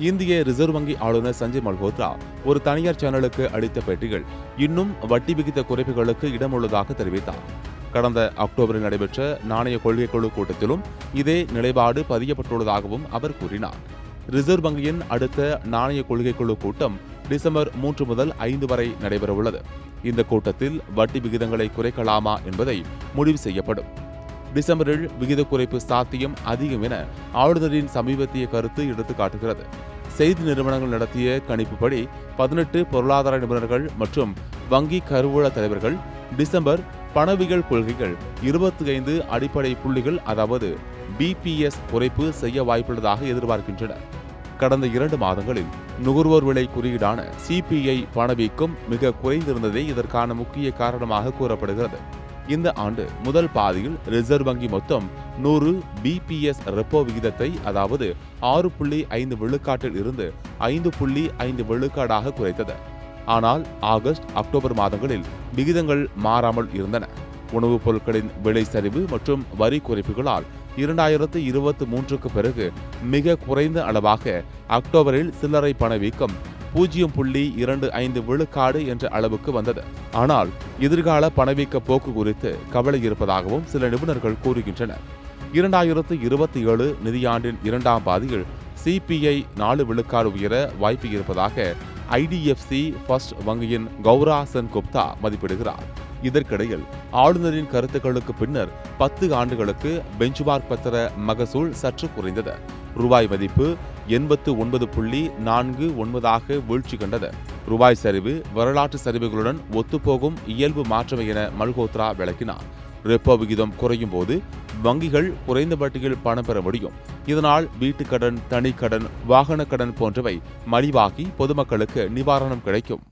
இந்திய ரிசர்வ் வங்கி ஆளுநர் சஞ்சய் மல்ஹோத்ரா ஒரு தனியார் சேனலுக்கு அளித்த பேட்டிகள் இன்னும் வட்டி விகித குறைப்புகளுக்கு இடமுள்ளதாக தெரிவித்தார். கடந்த அக்டோபரில் நடைபெற்ற நாணய கொள்கை குழு கூட்டத்திலும் இதே நிலைப்பாடு பதியப்பட்டுள்ளதாகவும் அவர் கூறினார். ரிசர்வ் வங்கியின் அடுத்த நாணய கொள்கை குழு கூட்டம் டிசம்பர் மூன்று முதல் ஐந்து வரை நடைபெறவுள்ளது. இந்த கூட்டத்தில் வட்டி விகிதங்களை குறைக்கலாமா என்பதை முடிவு செய்யப்படும். டிசம்பரில் விகித குறைப்பு சாத்தியம் அதிகம் என ஆளுநரின் சமீபத்திய கருத்து எடுத்து காட்டுகிறது. செய்தி நிறுவனங்கள் நடத்திய கணிப்புப்படி பதினெட்டு பொருளாதார நிபுணர்கள் மற்றும் வங்கி கருவூல தலைவர்கள் டிசம்பர் பணவியல் கொள்கைகள் இருபத்தி ஐந்து அடிப்படை புள்ளிகள் அதாவது பிபிஎஸ் குறைப்பு செய்ய வாய்ப்புள்ளதாக எதிர்பார்க்கின்றனர் கடந்த இரண்டு மாதங்களில் நுகர்வோர் விலை குறியீடான சிபிஐ பணவீக்கம் மிக குறைந்திருந்ததே இதற்கான முக்கிய காரணமாக கூறப்படுகிறது. இந்த ஆண்டு முதல் பாதியில் ரிசர்வ் வங்கி மொத்தம் நூறு பிபிஎஸ் ரெப்போ விகிதத்தை அதாவது ஆறு புள்ளி ஐந்து விழுக்காட்டில் இருந்து ஐந்து புள்ளி ஐந்து விழுக்காடாக குறைத்தது. ஆனால் ஆகஸ்ட் அக்டோபர் மாதங்களில் விகிதங்கள் மாறாமல் இருந்தன. உணவுப் பொருட்களின் விலை சரிவு மற்றும் வரி குறைப்புகளால் இரண்டாயிரத்து இருபத்தி மூன்றுக்கு பிறகு மிக குறைந்த அளவாக அக்டோபரில் சில்லறை பணவீக்கம் பூஜ்ஜியம் புள்ளி இரண்டு ஐந்து விழுக்காடு என்ற அளவுக்கு வந்தது. ஆனால் எதிர்கால பணவீக்க போக்கு குறித்து கவலை இருப்பதாகவும் சில நிபுணர்கள் கூறுகின்றனர். இரண்டாயிரத்து இருபத்தி ஏழு நிதியாண்டின் இரண்டாம் பாதியில் சிபிஐ நாலு விழுக்காடு உயர வாய்ப்பு இருப்பதாக ஐடிஎஃப்சி ஃபர்ஸ்ட் வங்கியின் கௌரா சென் குப்தா மதிப்பிடுகிறார். இதற்கிடையில் ஆளுநரின் கருத்துக்களுக்கு பின்னர் பத்து ஆண்டுகளுக்கு பெஞ்ச்மார்க் பத்திர மகசூல் சற்று குறைந்தது. ரூபாய் மதிப்பு எண்பத்து ஒன்பது புள்ளி நான்கு ஒன்பதாக வீழ்ச்சி கண்டது. ரூபாய் சரிவு வரலாற்று சரிவுகளுடன் ஒத்துப்போகும் இயல்பு மாற்றமே என மல்கோத்ரா விளக்கினார். ரெப்போ விகிதம் குறையும் போது வங்கிகள் குறைந்த வட்டியில் பணம் பெற முடியும். இதனால் வீட்டுக்கடன் தனிக்கடன் வாகன கடன் போன்றவை மலிவாகி பொதுமக்களுக்கு நிவாரணம் கிடைக்கும்.